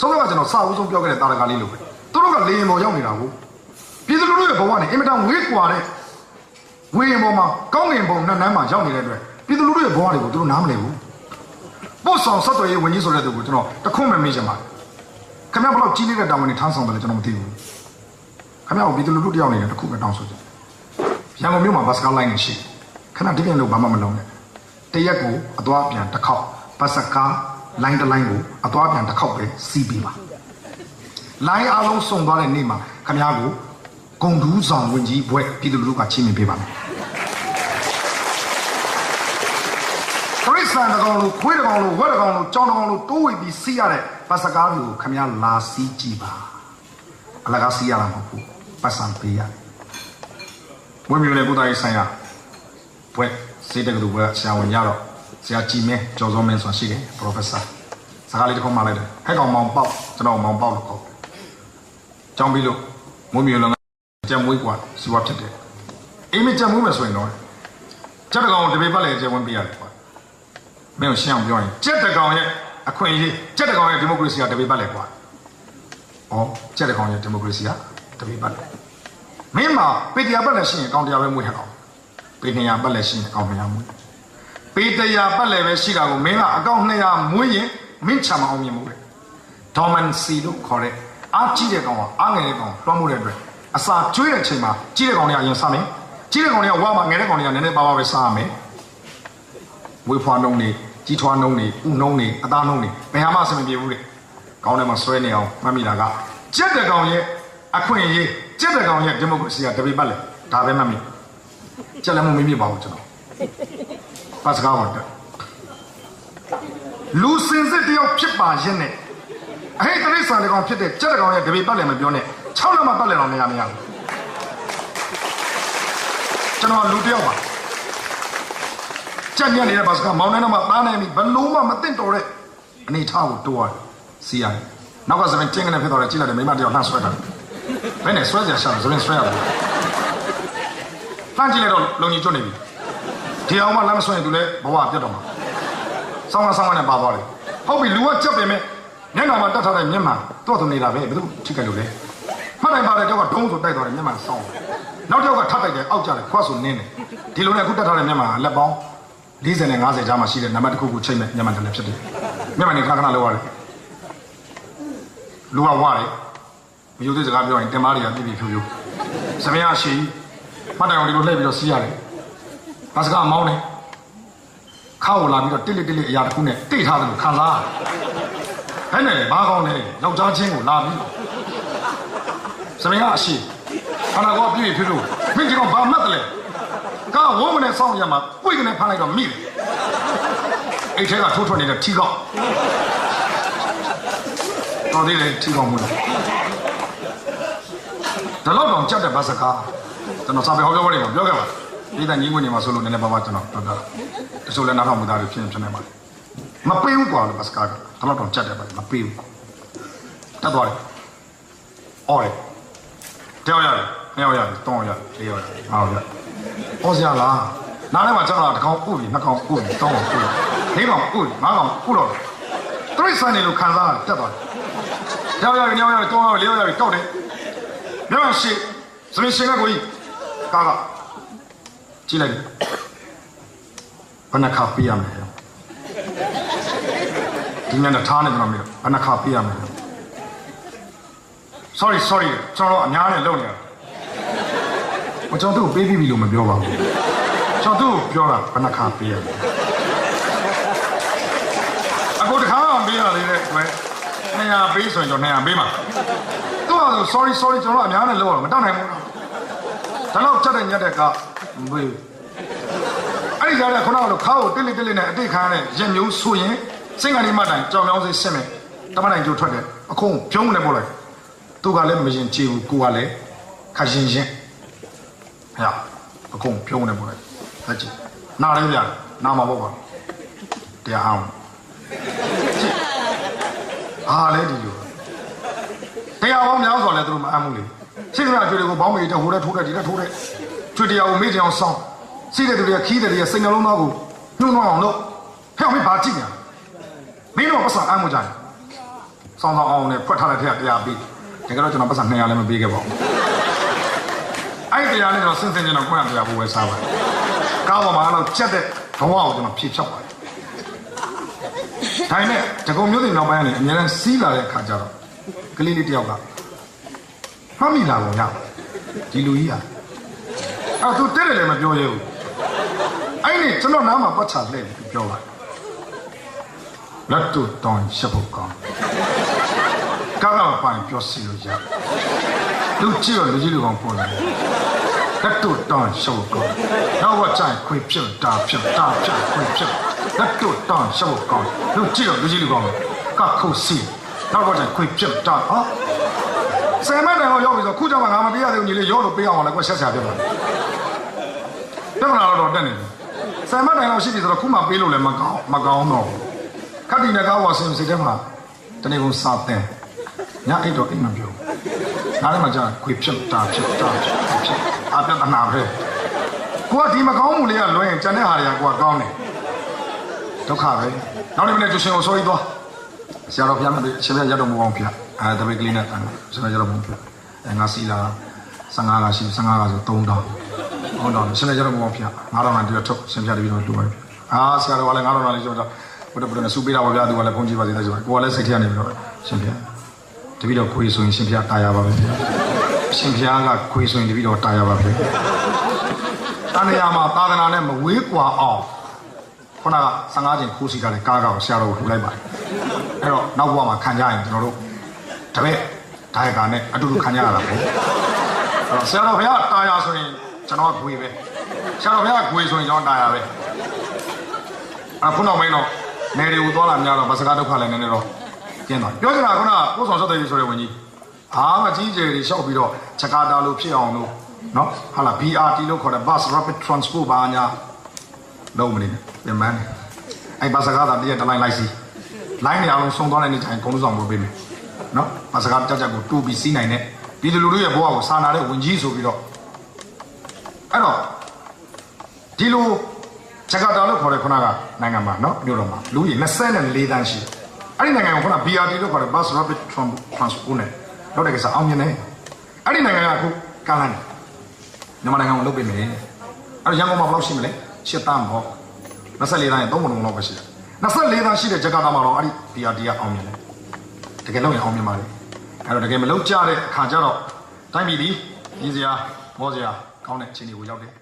ဆုံးတော့ကကျွန်တော်စာဦးဆုံးပြောခဲ့တဲ့တာရကလေးလိုပဲသူတို့ကလေရင်ပေါ်ရောက်နေတာကိုပြည်သူလူထုရဲ့ဘဝနဲ့အင်မတန်ဝေးကွာတဲ့ဝေးရင်ပေါ်မှာကောင်းငင်ပုံနဲ့နန်းမှာရောက်နေတဲ့အတွက်ပြည်သူလူထုရဲ့ဘဝတွေကိုသူတို့နားမလည်ဘူးပို့ဆောင်ဆက်သွယ်ရေးဝန်ကြီးဆိုတဲ့သူကိုကျွန်တော်တခွန်းမမေးချင်ပါတယ်ခင်ဗျားဘလို့ကြီးနေတဲ့တာဝန်တွေထမ်းဆောင်တယ်လဲကျွန်တော်မသိဘူးခင်ဗျားကိုပြည်သူလူထုတယောက်အနေနဲ့တခုပဲတောင်းဆိုချင်ရန်ကုန်မြို့မှာဘတ်စကားလိုင်းနေရှိခဏဒီပြန်လို့ဘာမှမလုပ်နဲ့တရက်ကိုအသွားပြန်တစ်ခေါက်ပတ်စကား လိုင်းတစ်လိုင်းကိုအသွားပြန်တစ်ခေါက်ပဲစီးပြီးပါလိုင်းအလုံးစုံသွားတဲ့နေ့မှာခမ ्या ကိုဂုံဒူးဆောင်ဝင်ကြီးဘွဲ့ပြည်သူလူထုကချင်းမြင်ပေးပါမယ်ပရိသတ်တကောင်လို့ခွေးတကောင်လို့ဝက်တကောင်လို့ကြောင်တကောင်လို့တိုးဝေပြီးစီးရတဲ့ပတ်စကားတွေကိုခမ ्या လာစီးကြည့်ပါအလကားစီးရတာမဟုတ်ဘူးပတ်စံပေးရတယ်ဝင်းမျိုးနဲ့ကုသရေးဆိုင်ရာဘွဲ့စေတက္ကသိုလ်ဘွဲ့ဆရာဝန်ရတော့ ဆရာကြည်မင်းကျော်စောမင်းဆိုတာရှိတယ် professor စကားလေးတစ်ခုမှလိုက်တယ်ဟဲ့ကောင်မောင်ပေါက်ကျွန်တော်မောင်ပေါက်လို့ခေါ်တယ်ကြောင်းပြီးလို့မွေးမြူလုံကြက်မွေးกว่าစီဝါဖြစ်တယ်အိမ်မကြက်မွေးမယ်ဆိုရင်တော့ကြက်တကောင်ကိုတပေပတ်လေကျဲဝင်ပြရတယ်ကွာမင်းကိုရှင်းအောင်ပြောရင်ကြက်တကောင်ရဲ့အခွင့်အရေးကြက်တကောင်ရဲ့ဒီမိုကရေစီကတပေပတ်လေကွာဩကြက်တကောင်ရဲ့ဒီမိုကရေစီကတပေပတ်လေမင်းမှာပေတရားပတ်လည်းရှိရင်အကောင်တရားပဲမွေးဟဲ့ကောင် ပေ200ပတ်လည်းရှိရင်အကောင့်200မွေး ပေ100ပတ်လည်းပဲရှိတာကိုမင်းကအကောင့်200မွေးရင်မင်းချမအောင်မြင်မှုလေဒေါ်မန်စီလို့ခေါ်တဲ့အားကြီးတဲ့ကောင်ကအားငယ်တဲ့ကောင်တွားမှုတဲ့အတွက်အစာကျွေးတဲ့အချိန်မှာကြီးတဲ့ကောင်တွေကအရင်စားမယ်ကြီးတဲ့ကောင်တွေကဝါမှာငယ်တဲ့ကောင်တွေကနည်းနည်းပါးပါးပဲစားရမယ်ဝေဖွာနှုံးနေကြီးထွားနှုံးနေဥနှုံးနေအသားနှုံးနေဘယ်ဟာမှအဆင်မပြေဘူးလေကောင်းထဲမှာဆွဲနေအောင်မှတ်မိတာကကြက်တဲ့ကောင်ရဲ့အခွင့်အရေးကြက်တဲ့ကောင်ရဲ့ဒီမိုကရေစီကတပိပတ်လေဒါပဲမှတ်မိကြက်လည်းမမေ့ပြပါဘူးကျွန်တော် ပတ်စကားဟောတက်လူစင်စစ်တယောက်ဖြစ်ပါရဲ့နဲ့အဟိတ်တရိษံတကောင်ဖြစ်တဲ့ကြက်တကောင်ရဲ့တပေပတ်လည်းမပြောနဲ့6လမှပတ်လည်းတော့မရမရဘူးကျွန်တော်လူတယောက်ပါကြက်ညက်နေတဲ့ပတ်စကားမောင်နှင်းတော့မှသားနိုင်ပြီဘလို့မှမသိတော်တဲ့အနေထားကိုတိုးရတယ်စီးရတယ်နောက်ကစပင်တင်းကနေဖြစ်တော့တယ်ကြည့်လိုက်တယ်မိမတယောက်လှမ်းဆွဲတာဘယ်နဲ့ဆွဲစရာရှာလဲစပင်ဆွဲရတယ်လှမ်းကြည့်လိုက်တော့လုံကြီးကျွတ်နေပြီ ဒီအောင်မှလမ်းမဆွဲရင်သူလည်းဘဝပြတ်တော့မှာဆောင်းမဆောင်းမနဲ့ပါသွားတယ်ဟုတ်ပြီလူကကြက်ပင်မဲ့မျက်နှာမှာတတ်ထားတဲ့မျက်မှန်တော့သူနေတာပဲဘယ်သူထိကြိုက်လို့လဲမှတ်တိုင်းပါတဲ့ကြောက်ကဒုံးဆိုတိုက်သွားတယ်မျက်မှန်ဆောင်းနောက်တစ်ယောက်ကထပ်တိုက်တယ်အောက်ကျတယ်ခွတ်ဆိုနင်းတယ်ဒီလိုနဲ့အခုတတ်ထားတဲ့မျက်မှန်ကလက်ပေါင်း40နဲ့50ကြားမှာရှိတဲ့နံပါတ်တစ်ခုကိုချိန်မဲ့မျက်မှန်တယ်လည်းဖြစ်တယ်မျက်မှန်တွေခဏခဏလောက်ရတယ်လူကဝရတယ်မယူသေးစကားပြောရင်တင်မားတွေကပြပြဖြူဖြူစမရရှိမှတ်တိုင်အောင်ဒီလိုလှည့်ပြီးတော့စီးရတယ်။ ဘာစကားမောင်းနေခါကိုလာပြီးတော့တစ်လက်တစ်လက်အရာတစ်ခုနဲ့တိတ်ထားတယ်လို့ခံစားရတယ်။ဟဲ့နဲ့ဘာကောင်းလဲယောက်ျားချင်းကိုလာပြီးစမင်းကအရှိခန္ဓာကိုယ်ပြည့်ပြည့်ဖြစ်လို့မင်းဒီကောင်ဘာမှတ်တယ်လဲ။ကာဝုန်းမနဲ့စောင့်ရမှာပွေကနေဖမ်းလိုက်တော့မိတယ်။အိတ်ထဲကထိုးထွက်နေတဲ့ထီကောက်တော်သေးတယ်ထီကောက်မှုလို့ဒါတော့တော့ကြက်တဲ့ဘာစကားကျွန်တော်စာပေဟောပြောပွဲတွေမှာပြောခဲ့ပါတ ယ်။ပြည်သားညီငွေတွေမှာဆိုလို့နည်းနည်းပါးပါးကျွန်တော်ပြောပြတာ။တချို့လည်းနားထောင်မှုသားတွေဖြစ်နေဖြစ်နေပါတယ်။မပေးဘူးကွာလို့ပတ်စကားက။ဒါတော့တော့ကြက်တယ်ပါမပေးဘူး။တက်သွားတယ်။အော်တယ်။တယောက်ရတယ်။နှစ်ယောက်ရတယ်။သုံးယောက်ရတယ်။လေးယောက်ရတယ်။ငါးယောက်ရတယ်။ဟောစရာလား။နားထဲမှာကျွန်တော်တစ်ကောင်ဥပြီနှစ်ကောင်ဥပြီသုံးကောင်ဥပြီလေးကောင်ဥပြီငါးကောင်ဥတော့တယ်။တရိษံနေလို့ခံစားတက်သွားတယ်။တယောက်ရတယ်နှစ်ယောက်ရတယ်သုံးယောက်လေးယောက်ရတယ်တောက်တယ်။မျက်မှန်ရှိစမင်းရှင်ကကိုကြီးကာက ကြည့်လိုက်ဘယ်နှခါပြရမလဲဒီနေ့ထားနေကျွန်တော်မေးတော့ဘယ်နှခါပြရမလဲ sorry sorry ကျွန်တော်အများနဲ့လုံနေတာ我ကျွန်တော်တို့ပေးပြီးပြီလို့မပြောပါဘူးကျွန်တော်တို့ပြောတာဘယ်နှခါပြရမလဲအခုတခါမှပေးရသေးတဲ့အတွက်200ပေးဆိုရင်တော့200ပေးမှာသူကဆို sorry sorry ကျွန်တော်အများနဲ့လုံရတော့မတောက်နိုင်ဘူးနော်ဒါတော့ချက်တဲ့ညက်တဲ့က မဝေးအဲ့ဒီကြားတဲ့ခုနကလိုခါကိုတိလိတိလိနဲ့အတိတ်ခါနဲ့ရက်မျိုးဆိုရင်စိတ်ကနေမှတိုင်ကြောင်ကြောင်စိတ်ဆင့်မယ်တမန်တိုင်ကျိုးထွက်တယ်အခုဖြုံးနေပို့လိုက်သူကလည်းမရင်ချေဘူးကိုကလည်းခရင်ရင်ဟဲ့အခုဖြုံးနေပို့လိုက်လက်ကြည့်နားလည်းပြနားမှာပေါ့ပါတရားအောင်အားလည်းဒီလိုတရားပေါင်းများစွာလည်းသူတို့မအမ်းဘူးလေစိတ်ကကြွေတွေကိုဘောင်းမေးတဲ့ဟိုတဲ့ထိုးတဲ့ဒီတဲ့ထိုးတဲ့ ကြွေတရားကိုမေ့ကြအောင်စောင်းစိတ်တဲ့သူတွေကခီးတဲ့တွေကစိတ်နှလုံးသားကိုညှို့နှောင်းအောင်လုပ်ဖျောက်ပြီးပါကြည့်ညာမင်းတို့ပတ်စံအမ်းမှုကြတယ်စောင်းစောင်းအောင်နဲ့ဖွက်ထားတဲ့ထက်တရားပြီးတကယ်တော့ကျွန်တော်ပတ်စံ200လည်းမပေးခဲ့ပါဘူးအဲ့တရားနဲ့တော့စင်စင်ကျွန်တော်ကိုယ်ကတရားဖို့ဝယ်စားပါတယ်ကားပေါ်မှာတော့ချက်တဲ့ဘဝကိုကျွန်တော်ဖြည့်ဖြောက်ပါတယ်ဒါနဲ့တကုံမျိုးတွေနောက်ပိုင်းကနေအများနဲ့စီးလာတဲ့အခါကျတော့ကလေးလေးတယောက်ကမှတ်မိလာပုံရဒီလူကြီးอ่ะ အဲ့သူတဲ့တယ်လည်းမပြောရဘူးအဲ့ဒီကျွန်တော်နားမှာပတ်ချလဲပြောလိုက်လက်တူတောင်းရှပုတ်ကောင်ကားကပိုင်ပြောစီလို့ရလူကြည့်ရလူကြီးလူကောင်ပေါ်လာလက်တူတောင်းရှပုတ်ကောင်နောက်ဝကြိုင်ခွေဖြစ်တာဖြစ်တာဖြစ်ခွေဖြစ်လက်တူတောင်းရှပုတ်ကောင်လူကြည့်ရလူကြီးလူကောင်ကခုတ်စီနောက်ဝကြိုင်ခွေဖြစ်တာဟာဆယ်မတိုင်တော့ရောက်ပြီဆိုခုကြောင့်ငါမပေးရသေးဘူးညီလေးရောလို့ပေးအောင်လည်းကွဆက်ဆရာပြပါ ပြဿနာတော့တက်နေတယ်ဆယ်မတိုင်တော့ရှိပြီဆိုတော့ခုမှပေးလို့လည်းမကောင်းမကောင်းတော့ဘူးခက်တီနဲ့ကားဝါစင်စိတ်ထဲမှာတနေ့ကုန်စာတဲ့ညအိတ်တော့အိမ်မပြောနားထဲမှာကြာခွေဖြစ်တာဖြစ်တာဖြစ်ဖြစ်အပြဿနာပဲကိုကဒီမကောင်းမှုလေးကလွှဲရင်ကျန်တဲ့ဟာတွေကကိုကကောင်းတယ်ဒုက္ခပဲနောက်နေ့မနေ့ကျရှင်ကိုဆိုရီသွားဆရာတော်ဘုရားမသိရှင်ဘုရားရတော်မူအောင်ဖျက်အဲတပိတ်ကလေးနဲ့တန်ဆရာရတော်မူဖျက်အဲငါစီလာ15ကရှိ15ကဆို3000 ဟုတ်တော့ရှင်ဘုရားရတော်မူအောင်ဖျက်9000နဲ့တည်းထုတ်ရှင်ဘုရားတပည့်တော်တူပါပြီအာဆရာတော်ကလည်း9000နဲ့လေးဆိုတော့ဘုရားဘုရားနဲ့စူပေးတာပါဗျာသူကလည်းဘုန်းကြီးပါစေတဲ့ဆိုတော့ကိုကလည်းစိတ်ထဲကနေပြီးတော့ရှင်ဘုရားတပည့်တော်ခွေးဆိုရင်ရှင်ဘုရားတာယာပါပဲဗျာရှင်ဘုရားကခွေးဆိုရင်တပည့်တော်တာယာပါဗျာတဏှာမှာသာသနာနဲ့မဝေးကွာအောင်ခုနက15ချိန်ခိုးစီကလည်းကားကောက်ဆရာတော်ကိုလှူလိုက်ပါတယ်အဲ့တော့နောက်ဘဝမှာခံကြရင်ကျွန်တော်တို့တပည့်ဒါရကာနဲ့အတူတူခံကြရတာပေါ့အဲ့တော့ဆရာတော်ဘုရားတာယာဆိုရင် ကျွန်တော်ကခွေးပဲဆရာတော်ဘုရားခွေးဆိုရင်ကျွန်တော်တာယာပဲအခုနောက်ပိုင်းတော့နယ်တွေကိုသွားလာများတော့ဗစကားဒုက္ခလည်းနည်းနည်းတော့ကျင်းသွားပြောချင်တာကခုနကကိုယ်ဆောင်ဆက်တယ်ဆိုတဲ့ဝင်ကြီးအားမကြီးကျယ်တွေရှောက်ပြီးတော့ချက်ကာတာလို့ဖြစ်အောင်လို့နော်ဟာလာ BRT လို့ခေါ်တဲ့ bus rapid transport ဘာညာလုံးမနေနဲ့ပြန်မန်းနေအဲ့ဘာစကားသာတည့်တလိုင်းလိုက်စီလိုင်းနေအောင်ဆုံးသွားတဲ့နေ့တိုင်းကုန်းဆောင်ဖို့ပေးမယ်နော်ဘာစကားကြက်ကြက်ကိုတူပြီးစီးနိုင်တဲ့ပြည်သူလူထုရဲ့ဘဝကိုစာနာတဲ့ဝင်ကြီးဆိုပြီးတော့ အဲ့တော့ဒီလိုချက်ကာတာလို့ခေါ်တဲ့ခုနကနိုင်ငံမှာနော်မြို့တော်မှာလူကြီး24တန်းရှိတယ်အဲ့ဒီနိုင်ငံကခုန BRT လို့ခေါ်တဲ့ bus rapid transport နဲ့တော့တဲ့ကစားအောင်မြင်တယ်အဲ့ဒီနိုင်ငံကအခုကမ်းလှမ်းတယ်မြန်မာနိုင်ငံကိုလုပ်ပေးမယ်အဲ့တော့ရန်ကုန်မှာဘယ်လောက်ရှိမလဲရှစ်တန်းပေါ့24တန်းရဲ့3ပုံလုံးလောက်ပဲရှိတယ်24တန်းရှိတဲ့ဂျကာတာမှာတော့အဲ့ဒီ BRT ကအောင်မြင်တယ်တကယ်လို့ရင်အောင်မြင်ပါလေအဲ့တော့တကယ်မလုံးကြတဲ့အခါကျတော့တိုင်းပြည်ဒီရင်းစရာမောစရာ ကောင်းတဲ့အခြေအနေကိုရောက်တယ်